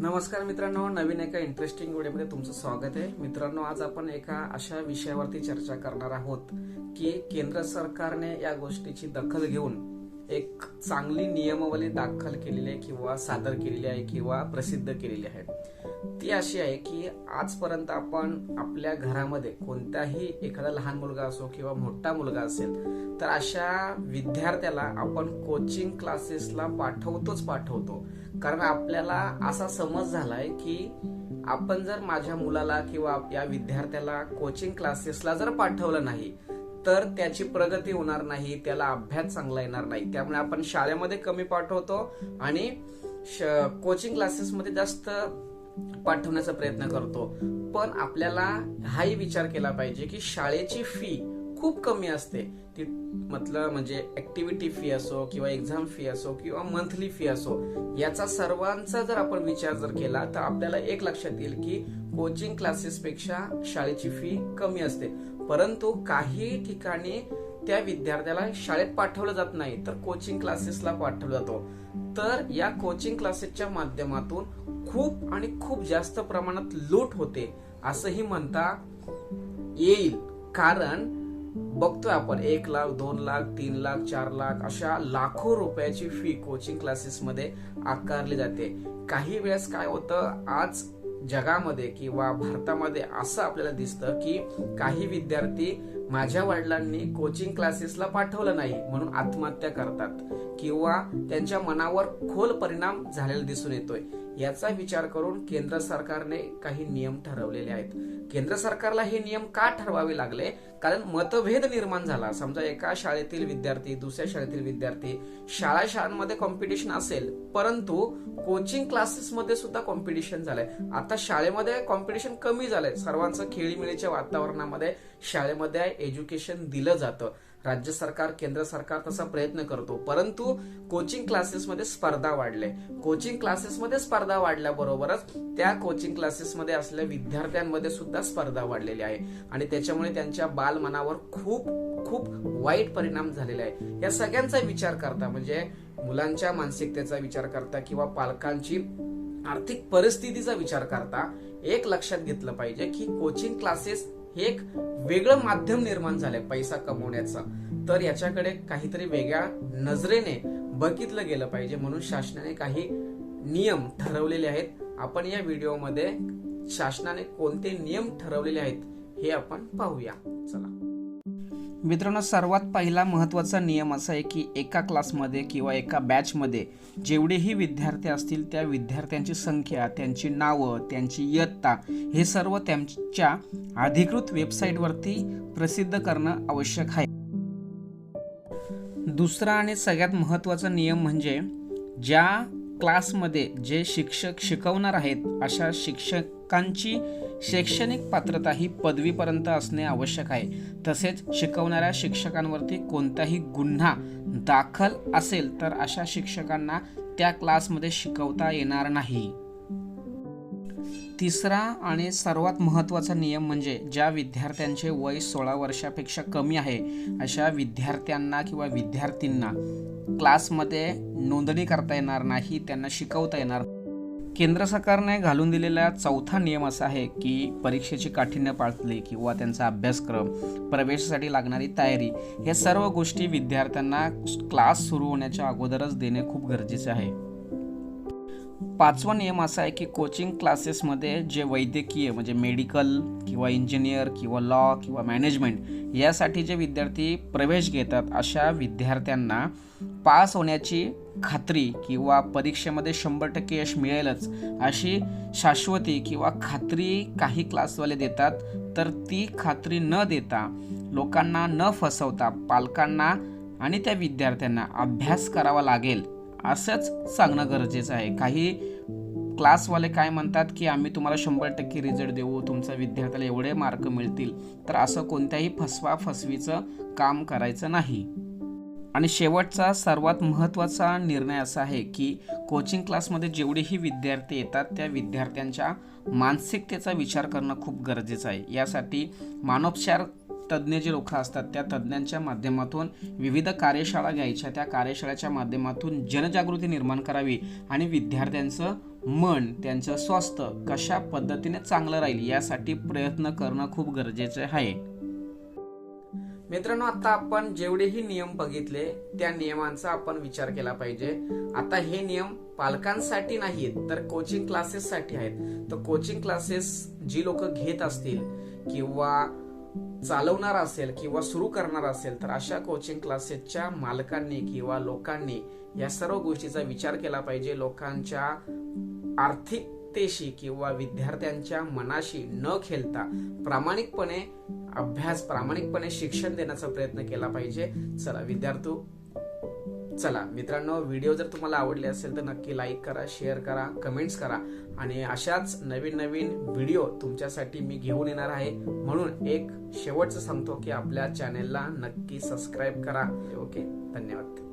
नमस्कार मित्रांनो नवीन एका इंटरेस्टिंग व्हिडिओमध्ये तुमचं स्वागत आहे. मित्रांनो आज आपण एका अशा विषयावरती चर्चा करणार आहोत की केंद्र सरकारने या गोष्टीची दखल घेऊन एक चांगली नियमावली दाखल केलेली आहे किंवा सादर केलेली आहे किंवा प्रसिद्ध केलेली आहे. ती अशी आहे की आजपर्यंत आपण आपल्या घरामध्ये कोणताही एखादा लहान मुलगा असो किंवा मोठा मुलगा असेल तर अशा विद्यार्थ्याला आपण कोचिंग क्लासेसला पाठवतोच पाठवतो. कारण आपल्याला असा समज झालाय की आपण जर माझ्या मुलाला किंवा या विद्यार्थ्याला कोचिंग क्लासेसला जर पाठवलं नाही तर त्याची प्रगती होणार नाही त्याला अभ्यास चांगला येणार नाही. त्यामुळे आपण शाळेमध्ये कमी पाठवतो आणि कोचिंग क्लासेसमध्ये जास्त पाठवण्याचा प्रयत्न करतो. पण आपल्याला हाही विचार केला पाहिजे की शाळेची फी खूप कमी असते. ती मतलब म्हणजे ऍक्टिव्हिटी फी असो किंवा एक्झाम फी असो किंवा मंथली फी असो याचा सर्वांचा जर आपण विचार जर केला तर आपल्याला एक लक्षात येईल की कोचिंग क्लासेसपेक्षा शाळेची फी कमी असते. परंतु काही ठिकाणी त्या विद्यार्थ्याला शाळेत पाठवलं जात नाही तर कोचिंग क्लासेसला पाठवलं जातो. तर या कोचिंग क्लासेसच्या माध्यमातून खूप आणि खूप जास्त प्रमाणात लूट होते असंही म्हणता येईल. कारण बघतोय आपण एक लाख दोन लाख तीन लाख चार लाख अशा लाखो रुपयाची फी कोचिंग क्लासेसमध्ये आकारली जाते. काही वेळेस काय होतं आज जगामध्ये किंवा भारतामध्ये असं आपल्याला दिसतं की काही विद्यार्थी माझ्या वडिलांनी कोचिंग क्लासेसला पाठवलं नाही म्हणून आत्महत्या करतात किंवा त्यांच्या मनावर खोल परिणाम झालेला दिसून येतोय. याचा विचार करून केंद्र सरकारने काही नियम ठरवलेले आहेत. केंद्र सरकारला हे नियम का ठरवावे लागले? कारण मतभेद निर्माण झाला. समजा एका शाळेतील विद्यार्थी दुसऱ्या शाळेतील विद्यार्थी शाळा शाळांमध्ये कॉम्पिटिशन असेल परंतु कोचिंग क्लासेसमध्ये सुद्धा कॉम्पिटिशन झालंय. आता शाळेमध्ये कॉम्पिटिशन कमी झालंय. सर्वांचं खेळीमेळीच्या वातावरणामध्ये शाळेमध्ये एज्युकेशन दिलं जातं. राज्य सरकार केंद्र सरकार तसा प्रयत्न करतो. परंतु कोचिंग क्लासेसमध्ये स्पर्धा वाढले. कोचिंग क्लासेसमध्ये स्पर्धा वाढल्याबरोबरच त्या कोचिंग क्लासेसमध्ये असलेल्या विद्यार्थ्यांमध्ये सुद्धा स्पर्धा वाढलेली आहे. आणि त्याच्यामुळे त्यांच्या बालमनावर खूप खूप वाईट परिणाम झालेले आहे. या सगळ्यांचा विचार करता म्हणजे मुलांच्या मानसिकतेचा विचार करता किंवा पालकांची आर्थिक परिस्थितीचा विचार करता एक लक्षात घेतलं पाहिजे की कोचिंग क्लासेस हे एक वेगळं माध्यम निर्माण झालंय पैसा कमवण्याचं. तर याच्याकडे काहीतरी वेगळ्या नजरेने बघितलं गेलं पाहिजे म्हणून शासनाने काही नियम ठरवलेले आहेत. आपण या व्हिडिओमध्ये शासनाने कोणते नियम ठरवलेले आहेत हे आपण पाहूया. चला. मित्रांनो सर्वात पहिला महत्त्वाचा नियम असा आहे की एका क्लासमध्ये किंवा एका बॅचमध्ये जेवढेही विद्यार्थी असतील त्या विद्यार्थ्यांची संख्या त्यांची नावं त्यांची इयत्ता हे सर्व त्यांच्या अधिकृत वेबसाईटवरती प्रसिद्ध करणं आवश्यक आहे. दुसरा आणि सगळ्यात महत्त्वाचा नियम म्हणजे ज्या क्लासमध्ये जे शिक्षक शिकवणार आहेत अशा शिक्षकांची शैक्षणिक पात्रता ही पदवीपर्यंत असणे आवश्यक आहे. तसेच शिकवणाऱ्या शिक्षकांवरती कोणताही गुन्हा दाखल असेल तर अशा शिक्षकांना त्या क्लासमध्ये शिकवता येणार नाही. तिसरा आणि सर्वात महत्त्वाचा नियम म्हणजे ज्या विद्यार्थ्यांचे वय सोळा वर्षापेक्षा कमी आहे अशा विद्यार्थ्यांना किंवा विद्यार्थींना क्लासमध्ये नोंदणी करता येणार नाही त्यांना शिकवता येणार केंद्र सरकारने घालून दिलेला चौथा नियम असा आहे की परीक्षेची काठिण्य पाळली किंवा त्यांचा अभ्यासक्रम प्रवेशासाठी लागणारी तयारी या सर्व गोष्टी विद्यार्थ्यांना क्लास सुरू होण्याच्या अगोदरच देणे खूप गरजेचे आहे. पाचवा नियम असा आहे की कोचिंग क्लासेसमध्ये जे वैद्यकीय म्हणजे मेडिकल किंवा इंजिनियर किंवा लॉ किंवा मॅनेजमेंट यासाठी जे विद्यार्थी प्रवेश घेतात अशा विद्यार्थ्यांना पास होण्याची खात्री किंवा परीक्षेमध्ये शंभर टक्के यश मिळेलच अशी शाश्वती किंवा खात्री काही क्लासवाले देतात तर ती खात्री न देता लोकांना न फसवता पालकांना आणि त्या विद्यार्थ्यांना अभ्यास करावा लागेल असंच सांगणं गरजेचं आहे. काही क्लासवाले काय म्हणतात की आम्ही तुम्हाला शंभर टक्के रिझल्ट देऊ तुमच्या विद्यार्थ्याला एवढे मार्क मिळतील. तर असं कोणत्याही फसवा फसवीचं काम करायचं नाही. आणि शेवटचा सर्वात महत्त्वाचा निर्णय असा आहे की कोचिंग क्लासमध्ये जेवढेही विद्यार्थी येतात त्या विद्यार्थ्यांच्या मानसिकतेचा विचार करणं खूप गरजेचं आहे. यासाठी मानोपचार तज्ज्ञ जे लोक असतात त्या तज्ज्ञांच्या माध्यमातून विविध कार्यशाळा घ्यायच्या. त्या कार्यशाळेच्या माध्यमातून जनजागृती निर्माण करावी आणि विद्यार्थ्यांचं मन त्यांचं स्वास्थ्य कशा पद्धतीने चांगलं राहील यासाठी प्रयत्न करणं खूप गरजेचं आहे. मित्रांनो आता आपण जेवढेही नियम बघितले त्या नियमांचा आपण विचार केला पाहिजे. आता हे नियम पालकांसाठी नाहीत तर कोचिंग क्लासेससाठी आहेत. तर कोचिंग क्लासेस जी लोक घेत असतील किंवा चालवणार असेल किंवा सुरू करणार असेल तर अशा कोचिंग क्लासेसच्या मालकांनी किंवा लोकांनी या सर्व गोष्टीचा विचार केला पाहिजे. लोकांच्या आर्थिक आर्थिकतेशी किंवा विद्यार्थ्यांच्या मनाशी न खेळता प्रामाणिकपणे अभ्यास प्रामाणिकपणे शिक्षण देण्याचा प्रयत्न केला पाहिजे. चला विद्यार्थी चला. मित्रांनो व्हिडिओ जर तुम्हाला आवडले असेल तर नक्की लाईक करा शेअर करा कमेंट्स करा. आणि अशाच नवीन नवीन व्हिडिओ तुमच्यासाठी मी घेऊन येणार आहे. म्हणून एक शेवटचं सांगतो की आपल्या चॅनेलला नक्की सबस्क्राईब करा. ओके? धन्यवाद.